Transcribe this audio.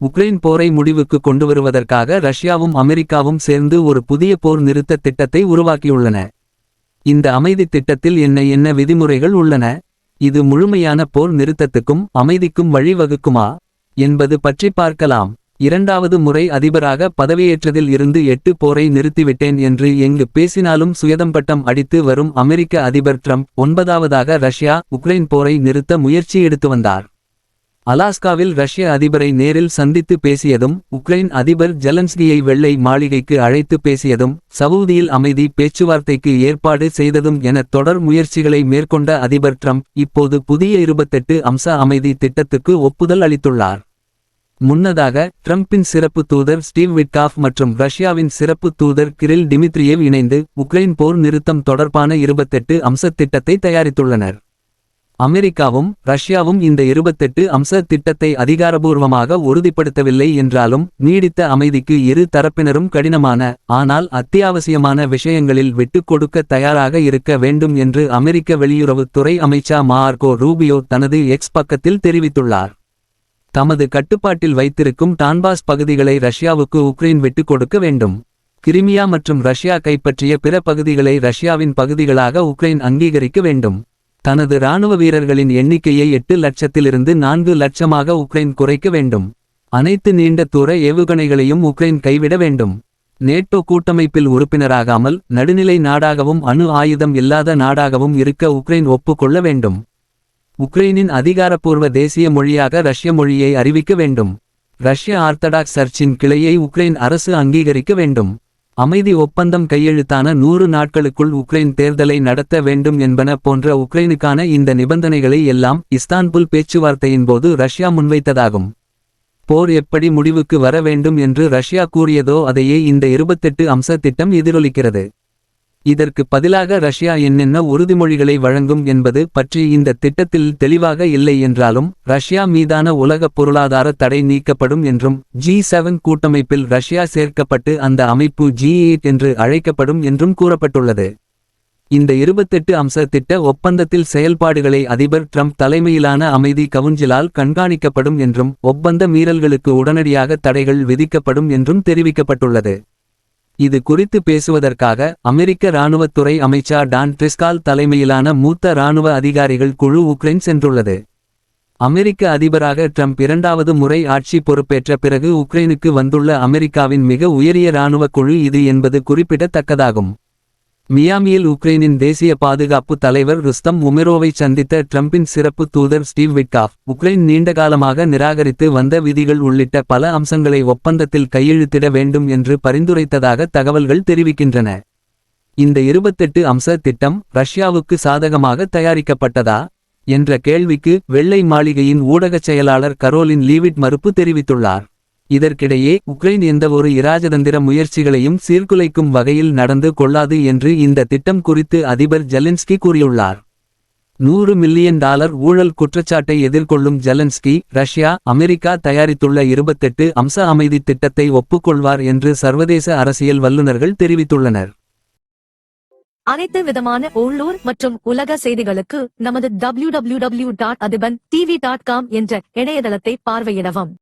Ukraine போரை முடிவுக்கு கொண்டுவருவதற்காக ரஷ்யாவும் அமெரிக்காவும் சேர்ந்து ஒரு புதிய போர் நிறுத்த திட்டத்தை உருவாக்கியுள்ளன. இந்த அமைதி திட்டத்தில் என்ன என்ன விதிமுறைகள் உள்ளன? இது முழுமையான போர் நிறுத்தத்துக்கும் அமைதிக்கும் வழிவகுக்குமா? என்பது பற்றி பார்க்கலாம். இரண்டாவது முறை அதிபராக பதவியேற்றதில் இருந்து எட்டு போரை நிறுத்திவிட்டேன் என்று எங்கு பேசினாலும் சுயதம்பட்டம் அடித்து வரும் அமெரிக்க அதிபர் ட்ரம்ப் ஒன்பதாவதாக ரஷ்யா உக்ரைன் போரை நிறுத்த முயற்சி எடுத்து வந்தார். அலாஸ்காவில் ரஷ்ய அதிபரை நேரில் சந்தித்து பேசியதும் உக்ரைன் அதிபர் ஜெலன்ஸ்கியை வெள்ளை மாளிகைக்கு அழைத்து பேசியதும் சவூதியில் அமைதி பேச்சுவார்த்தைக்கு ஏற்பாடு செய்ததும் என தொடர் முயற்சிகளை மேற்கொண்ட அதிபர் ட்ரம்ப் இப்போது புதிய இருபத்தெட்டு அம்ச அமைதி திட்டத்துக்கு ஒப்புதல் அளித்துள்ளார். முன்னதாக ட்ரம்பின் சிறப்பு தூதர் ஸ்டீவ் விட்காஃப் மற்றும் ரஷ்யாவின் சிறப்பு தூதர் கிரில் டிமித்ரியேவ் இணைந்து உக்ரைன் போர் நிறுத்தம் தொடர்பான இருபத்தெட்டு அம்ச திட்டத்தை தயாரித்துள்ளனர். அமெரிக்காவும் ரஷ்யாவும் இந்த இருபத்தெட்டு அம்ச திட்டத்தை அதிகாரபூர்வமாக உறுதிப்படுத்தவில்லை என்றாலும் நீடித்த அமைதிக்கு இரு தரப்பினரும் கடினமான ஆனால் அத்தியாவசியமான விஷயங்களில் விட்டுக் கொடுக்க தயாராக இருக்க வேண்டும் என்று அமெரிக்க வெளியுறவுத்துறை அமைச்சா மார்கோ ரூபியோ தனது எக்ஸ் பக்கத்தில் தெரிவித்துள்ளார். தமது கட்டுப்பாட்டில் வைத்திருக்கும் டான்பாஸ் பகுதிகளை ரஷ்யாவுக்கு உக்ரைன் விட்டுக் கொடுக்க வேண்டும். கிரிமியா மற்றும் ரஷ்யா கைப்பற்றிய பிற பகுதிகளை ரஷ்யாவின் பகுதிகளாக உக்ரைன் அங்கீகரிக்க வேண்டும். தனது இராணுவ வீரர்களின் எண்ணிக்கையை எட்டு லட்சத்திலிருந்து நான்கு லட்சமாக உக்ரைன் குறைக்க வேண்டும். அனைத்து நீண்ட தூர ஏவுகணைகளையும் உக்ரைன் கைவிட வேண்டும். நேட்டோ கூட்டமைப்பில் உறுப்பினராகாமல் நடுநிலை நாடாகவும் அணு ஆயுதம் இல்லாத நாடாகவும் இருக்க உக்ரைன் ஒப்புக்கொள்ள வேண்டும். உக்ரைனின் அதிகாரப்பூர்வ தேசிய மொழியாக ரஷ்ய மொழியை அறிவிக்க வேண்டும். ரஷ்ய ஆர்த்தடாக்ஸ் சர்ச்சின் கிளையை உக்ரைன் அரசு அங்கீகரிக்க வேண்டும். அமைதி ஒப்பந்தம் கையெழுத்தான நூறு நாட்களுக்குள் உக்ரைன் தேர்தலை நடத்த வேண்டும் என்பன போன்ற உக்ரைனுக்கான இந்த நிபந்தனைகளை எல்லாம் இஸ்தான்புல் பேச்சுவார்த்தையின்போது ரஷ்யா முன்வைத்ததாகும். போர் எப்படி முடிவுக்கு வர வேண்டும் என்று ரஷ்யா கூறியதோ அதையே இந்த இருபத்தெட்டு அம்ச திட்டம் எதிரொலிக்கிறது. இதற்கு பதிலாக ரஷ்யா என்னென்ன உறுதிமொழிகளை வழங்கும் என்பது பற்றி இந்த திட்டத்தில் தெளிவாக இல்லை என்றாலும் ரஷ்யா மீதான உலக பொருளாதார தடை நீக்கப்படும் என்றும் ஜி செவன் கூட்டமைப்பில் ரஷ்யா சேர்க்கப்பட்டு அந்த அமைப்பு ஜி என்று அழைக்கப்படும் என்றும் கூறப்பட்டுள்ளது. இந்த இருபத்தெட்டு அம்ச திட்ட ஒப்பந்தத்தில் செயல்பாடுகளை அதிபர் ட்ரம்ப் தலைமையிலான அமைதி கவுன்சிலால் கண்காணிக்கப்படும் என்றும் ஒப்பந்த மீறல்களுக்கு உடனடியாக தடைகள் விதிக்கப்படும் என்றும் தெரிவிக்கப்பட்டுள்ளது. இது குறித்து பேசுவதற்காக அமெரிக்க இராணுவத்துறை அமைச்சர் டான் ட்ரிஸ்கால் தலைமையிலான மூத்த இராணுவ அதிகாரிகள் குழு உக்ரைன் சென்றுள்ளது. அமெரிக்க அதிபராக ட்ரம்ப் இரண்டாவது முறை ஆட்சி பொறுப்பேற்ற பிறகு உக்ரைனுக்கு வந்துள்ள அமெரிக்காவின் மிக உயரிய இராணுவ குழு இது என்பது குறிப்பிடத்தக்கதாகும். மியாமியில் உக்ரைனின் தேசிய பாதுகாப்பு தலைவர் ருஸ்தம் உமெரோவை சந்தித்த ட்ரம்பின் சிறப்பு தூதர் ஸ்டீவ் விட்காஃப் உக்ரைன் நீண்டகாலமாக நிராகரித்து வந்த விதிகள் உள்ளிட்ட பல அம்சங்களை ஒப்பந்தத்தில் கையெழுத்திட வேண்டும் என்று பரிந்துரைத்ததாக தகவல்கள் தெரிவிக்கின்றன. இந்த இருபத்தெட்டு அம்ச திட்டம் ரஷ்யாவுக்கு சாதகமாக தயாரிக்கப்பட்டதா? என்ற கேள்விக்கு வெள்ளை மாளிகையின் ஊடகச் செயலாளர் கரோலின் லீவிட் மறுப்பு தெரிவித்துள்ளார். இதற்கிடையே உக்ரைன் எந்தவொரு இராஜதந்திர முயற்சிகளையும் சீர்குலைக்கும் வகையில் நடந்து கொள்ளாது என்று இந்த திட்டம் குறித்து அதிபர் ஜெலின்ஸ்கி கூறியுள்ளார். நூறு மில்லியன் டாலர் ஊழல் குற்றச்சாட்டை எதிர்கொள்ளும் ஜெலன்ஸ்கி ரஷ்யா அமெரிக்கா தயாரித்துள்ள இருபத்தெட்டு அம்ச அமைதி திட்டத்தை ஒப்புக்கொள்வார் என்று சர்வதேச அரசியல் வல்லுநர்கள் தெரிவித்துள்ளனர். அனைத்து விதமான உள்ளூர் மற்றும் உலக செய்திகளுக்கு நமது டபிள்யு டபிள்யூ டாட் அதிபன் என்ற இணையதளத்தை பார்வையிடவும்.